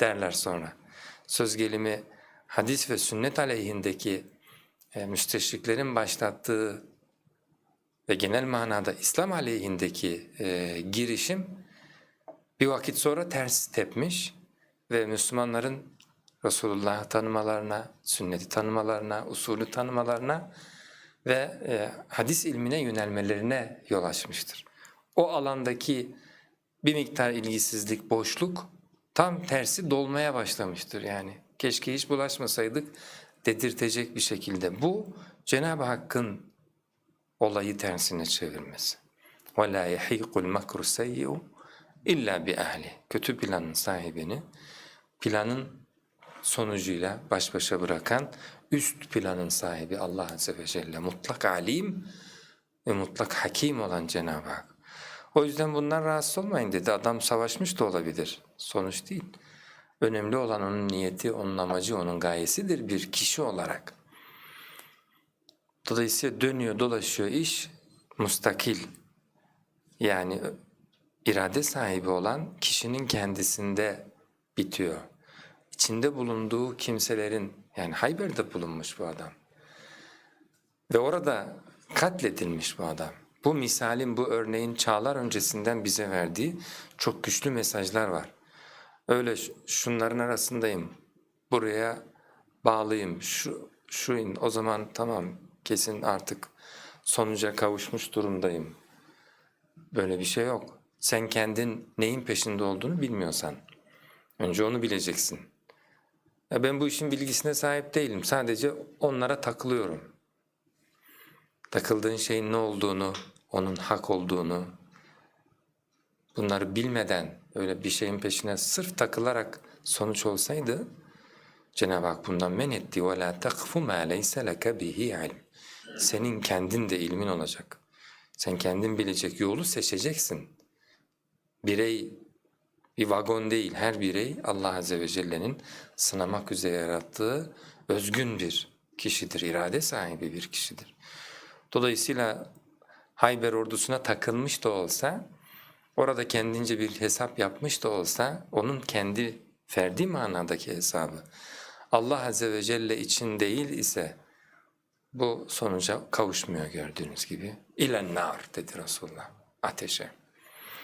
derler sonra. Söz gelimi hadis ve sünnet aleyhindeki e, müsteşriklerin başlattığı ve genel manada İslam aleyhindeki e, girişim bir vakit sonra ters tepmiş ve Müslümanların Resulullah'ı tanımalarına, sünneti tanımalarına, usulü tanımalarına ve e, hadis ilmine yönelmelerine yol açmıştır. O alandaki bir miktar ilgisizlik, boşluk tam tersi dolmaya başlamıştır yani. Keşke hiç bulaşmasaydık dedirtecek bir şekilde. Bu Cenab-ı Hakk'ın olayı tersine çevirmesi. وَلَا يَحِيقُ الْمَكْرُ سَيِّئُ illa bi ehli. Kötü planın sahibini planın sonucuyla baş başa bırakan üst planın sahibi Allah Azze ve Celle mutlak alim ve mutlak hakim olan Cenab-ı Hak. O yüzden bundan rahatsız olmayın dedi. Adam savaşmış da olabilir. Sonuç değil. Önemli olan onun niyeti, onun amacı, onun gayesidir bir kişi olarak. Dolayısıyla dönüyor, dolaşıyor iş mustakil. Yani irade sahibi olan kişinin kendisinde bitiyor. İçinde bulunduğu kimselerin, yani Hayber'de bulunmuş bu adam. Ve orada katledilmiş bu adam. Bu misalin, bu örneğin çağlar öncesinden bize verdiği çok güçlü mesajlar var. Öyle şunların arasındayım, buraya bağlıyım, şu, şu in, o zaman tamam kesin artık sonuca kavuşmuş durumdayım. Böyle bir şey yok. Sen kendin neyin peşinde olduğunu bilmiyorsan. Önce onu bileceksin. Ya ben bu işin bilgisine sahip değilim. Sadece onlara takılıyorum. Takıldığın şeyin ne olduğunu, onun hak olduğunu, bunları bilmeden öyle bir şeyin peşine sırf takılarak sonuç olsaydı, Cenab-ı Hak bundan men etti. وَلَا تَقْفُ مَا لَيْسَ لَكَ بِهِ عِلْمٍ Senin kendin de ilmin olacak. Sen kendin bilecek yolu seçeceksin. Birey bir vagon değil, her birey Allah Azze ve Celle'nin sınamak üzere yarattığı özgün bir kişidir, irade sahibi bir kişidir. Dolayısıyla Hayber ordusuna takılmış da olsa, orada kendince bir hesap yapmış da olsa, onun kendi ferdi manadaki hesabı Allah Azze ve Celle için değil ise bu sonuca kavuşmuyor gördüğünüz gibi. İlen nar dedi Resulullah, ateşe.